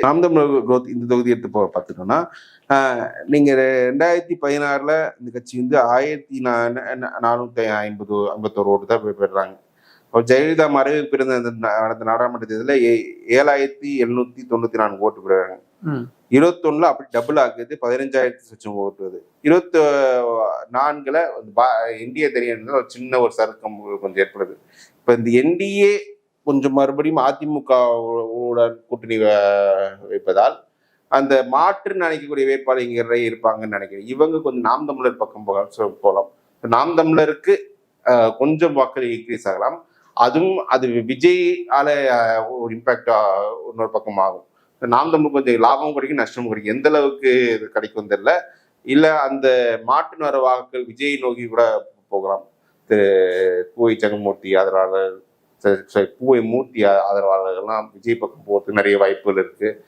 நாம் தமிழர் growth இந்த தொகுதி எடுத்து போ- பார்த்துட்டோம்னா ஆஹ், நீங்க ரெண்டாயிரத்தி பதினாறுல இந்த கட்சி வந்து ஆயிரத்தி நா- நா- நானூத்தி ஐம்பது ஐம்பத்தோரு ஓட்டு தான் அப்போ ஜெயலலிதா மறைவு பிறந்த அந்த நடந்த நாடாளுமன்ற தேர்தலில் ஏழாயிரத்தி எழுநூத்தி தொண்ணூத்தி நான்கு ஓட்டு பெறுறாங்க ம். இருபத்தொன்னுல அப்படி டபுள் ஆகுது பதினஞ்சாயிரத்தி சொச்சம் ஓட்டு வருது இருபத்தி நான்குல இந்திய தெரியல ஒரு சின்ன ஒரு சறுக்கம் கொஞ்சம் ஏற்படுது. இப்ப இந்த என்டிஏ கொஞ்சம் மறுபடியும் அதிமுகவோட கூட்டணி வைப்பதால் அந்த மாற்று நினைக்கக்கூடிய வேட்பாளர் இருப்பாங்கன்னு நினைக்கிறேன். இவங்க கொஞ்சம் நாம் தமிழர் பக்கம் போகலாம் நாம் தமிழருக்கு கொஞ்சம் வாக்கள் இன்க்ரீஸ் ஆகலாம். அதுவும் அது விஜய் ஆல ஒரு இம்பேக்டா இன்னொரு பக்கம் ஆகும். நாம் தமிழ் கொஞ்சம் லாபமும் கிடைக்கும் நஷ்டமும் கிடைக்கும். எந்த அளவுக்கு இது கிடைக்கும் தெரியல. இல்ல அந்த மாற்று வர வாக்குகள் விஜய் நோக்கி கூட போகலாம். திரு பூவை ஜெகன்மூர்த்தி ஆதரவாளர் பூவை மூர்த்தி ஆதரவாளர்கள்லாம் விஜய் பக்கம் போகிறதுக்கு நிறைய வாய்ப்புகள் இருக்குது